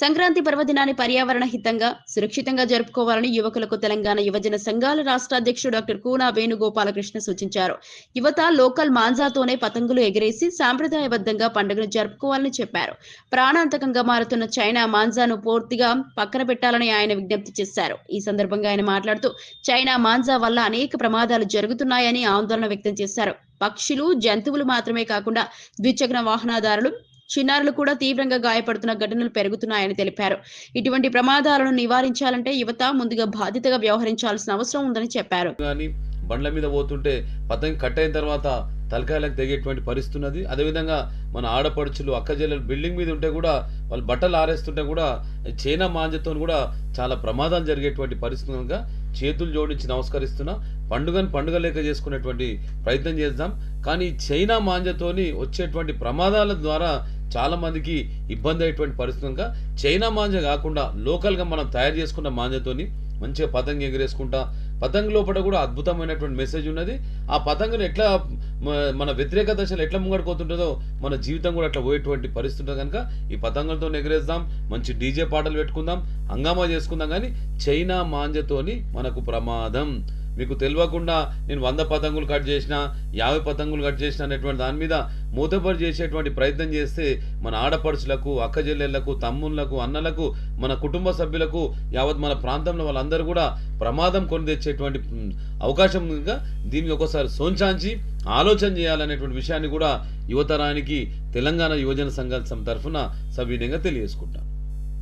సంక్రాంతి పర్వదినాన్ని పర్యావరణ హితంగా సురక్షితంగా జరుపుకోవాలని యువకులకు తెలంగాణ యువజన సంఘాల రాష్ట్ర అధ్యక్షుడు డాక్టర్ కూనా వేణుగోపాలకృష్ణ సూచించారు. యువత లోకల్ మాంజాతోనే పతంగులు ఎగిరేసి సాంప్రదాయబద్ధంగా పండుగను జరుపుకోవాలని చెప్పారు. ప్రాణాంతకంగా మారుతున్న చైనా మాంజాను పూర్తిగా పక్కన పెట్టాలని ఆయన విజ్ఞప్తి చేశారు. ఈ సందర్భంగా ఆయన మాట్లాడుతూ చైనా మాంజా వల్ల అనేక ప్రమాదాలు జరుగుతున్నాయని ఆందోళన వ్యక్తం చేశారు. పక్షులు జంతువులు మాత్రమే కాకుండా ద్విచక్ర వాహనదారులు చిన్నారులు కూడా తీవ్రంగా గాయపడుతున్న ఘటనలు పెరుగుతున్నాయని తెలిపారు. ఇటువంటి ప్రమాదాలను నివారించాలంటే యువత ముందుగా బాధ్యతగా వ్యవహరించాల్సిన అవసరం ఉందని చెప్పారు. కానీ బండ్ల మీద పోతుంటే పతంగి కట్ అయిన తర్వాత తలకాయలకు తెగేటువంటి పరిస్థితి ఉన్నది. అదేవిధంగా మన ఆడపడుచులు అక్కజల్లెలు బిల్డింగ్ మీద ఉంటే కూడా వాళ్ళు బట్టలు ఆరేస్తుంటే కూడా చైనా మాంజతో కూడా చాలా ప్రమాదాలు జరిగేటువంటి పరిస్థితి చేతులు జోడించి నమస్కరిస్తున్నా. పండుగను పండుగ లేక చేసుకునేటువంటి ప్రయత్నం చేద్దాం. కానీ చైనా మాంజతోని వచ్చేటువంటి ప్రమాదాల ద్వారా చాలామందికి ఇబ్బంది అయ్యేటువంటి పరిస్థితి కనుక చైనా మాంజ కాకుండా లోకల్గా మనం తయారు చేసుకున్న మాంజతోని మంచిగా పతంగ ఎగిరేసుకుంటా పతంగ లోపల కూడా అద్భుతమైనటువంటి మెసేజ్ ఉన్నది. ఆ పతంగను ఎట్లా మన వ్యతిరేక దశలు ఎట్లా ముంగడిపోతుంటుందో మన జీవితం కూడా అట్లా పోయేటువంటి పరిస్థితి ఉంటుంది కనుక? ఈ పతంగులతో ఎగరేద్దాం మంచి డీజే పాటలు పెట్టుకుందాం హంగామా చేసుకుందాం. కానీ చైనా మాంజతోని మనకు ప్రమాదం. మీకు తెలియకుండా నేను వంద పతంగులు కట్ చేసిన యాభై పతంగులు కట్ చేసిన అనేటువంటి దాని మీద మూతపరి చేసేటువంటి ప్రయత్నం చేస్తే మన ఆడపడుచులకు అక్కజెల్లెళ్ళకు తమ్ముళ్ళకు అన్నలకు మన కుటుంబ సభ్యులకు యావత్ మన ప్రాంతంలో వాళ్ళందరూ కూడా ప్రమాదం కొని తెచ్చేటువంటి అవకాశం ఇంకా దీన్ని ఒకసారి సోంచాంచి ఆలోచన చేయాలనేటువంటి విషయాన్ని కూడా యువతరానికి తెలంగాణ యువజన సంఘం తరఫున సవినయంగా తెలియజేసుకుంటాను